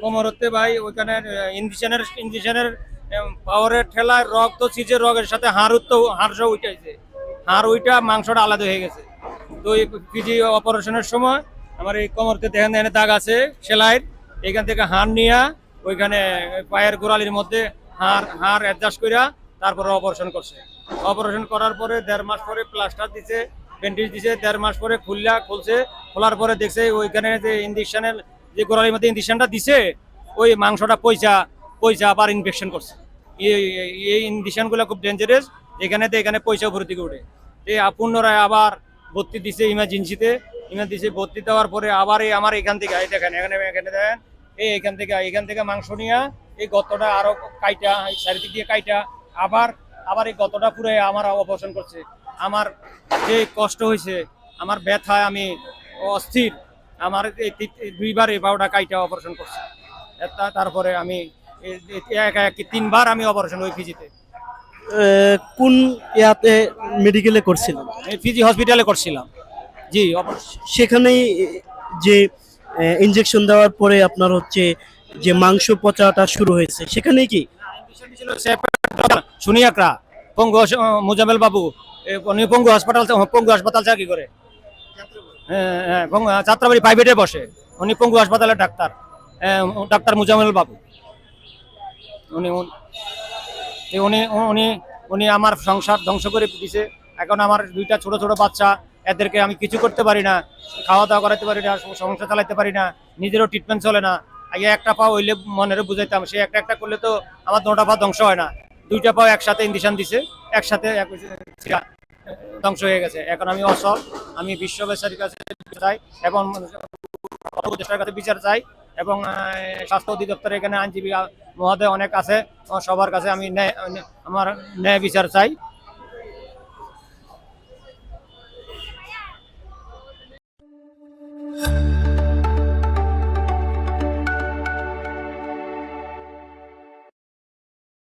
কোমরতে ভাই, ওইখানে ইঞ্জেকশনের ইঞ্জেকশনের পাওয়ারের ঠেলায় রক্ত ছিচে রগের সাথে হাড় তো হাড় সব উঠাইছে হাড় উইটা মাংসটা আলাদা হয়ে গেছে। তো এই পিজি অপারেশনের সময় আমার এই কোমরতে দেখেন এখানে দাগ আছে, সেলাইয়ের। এখান থেকে হাড় নিয়া, ওইখানে পায়ের গোড়ালির মধ্যে হাড় হাড় অ্যাডজাস্ট কইরা তারপরে অপারেশন করছে। অপারেশন করার পরে দেড় মাস পরে প্লাস্টার দিছে ব্যান্ডেজ দিছে, দেড় মাস পরে খুললা, খুলছে, খোলার পরে দেখছে ওইখানে যে ইঞ্জেকশনের যে গোড়ালির মধ্যে ইঞ্জেকশনটা দিছে, ওই মাংসটা পয়সা পয়সা আবার ইনফেকশন করছে। এই- ইঞ্জেকশনগুলো খুব ডেঞ্জারাস এখানে তো এখানে পয়সা ভর্তি করে। এই পুনরায় আবার ভর্তি দিছে ইমার্জেন্সিতে ইমার্জেন্সি ভর্তি দেওয়ার পরে আবার এই আমার এখান থেকে দেখেন, এখানে এখানে দেখেন, এই এখান থেকে এখান থেকে মাংস নিয়ে এই গতটা আরও কাইটা চারিদিক দিয়ে কাইটা আবার আবার এই গতটা পুরো আমার অপারেশন করছে। আমার যে কষ্ট হয়েছে, আমার ব্যথায় আমি অস্থির। আমার দুইবার এই বারোটা কাইটা অপারেশন করছে। তারপরে আমি একা একি তিনবার আমি অপারেশন ওই ফিজিতে কোন ইয়াতে মেডিকেলে করছিলেন? এই ফিজি হসপিটালে করছিলাম। জি সেখানেই যে ইনজেকশন দেওয়ার পরে আপনার হচ্ছে যে মাংস পচাটা শুরু হয়েছে সেখানেই কি? সুনিয়াকরা পঙ্গু মুজামেল বাবু উনি পঙ্গু হাসপাতাল পঙ্গু হাসপাতাল চাকরি করে। হ্যাঁ, হ্যাঁ, পঙ্গু- যাত্রাবাড়ি প্রাইভেটে বসে। উনি পঙ্গু হাসপাতালের ডাক্তার। হ্যাঁ, ডাক্তার মুজামেল বাবু। উনি উনি- উনি উনি আমার সংসার ধ্বংস করে দিছে। এখন আমার দুইটা ছোট ছোট বাচ্চা এদেরকে আমি কিছু করতে পারি না খাওয়া দাওয়া করাতে পারি না সংসার চালাতে পারি না নিজেরও ট্রিটমেন্ট চলে না। আগে একটা পা হইলে মনের বুঝাইতাম সে একটা একটা করলে তো আমার দুটা পা ধ্বংস হয় না। দুইটা পা একসাথে ইন্ডিশন দিছে একসাথে এক- ধ্বংস হয়ে গেছে। এখন আমি অসল, আমি বিশ্ব বেচারির কাছে চাই এবং কাছে বিচার চাই এবং স্বাস্থ্য অধিদপ্তরের এখানে আইনজীবী মহোদয় অনেক আছে সবার কাছে আমি ন্যায়, আমার ন্যায় বিচার চাই।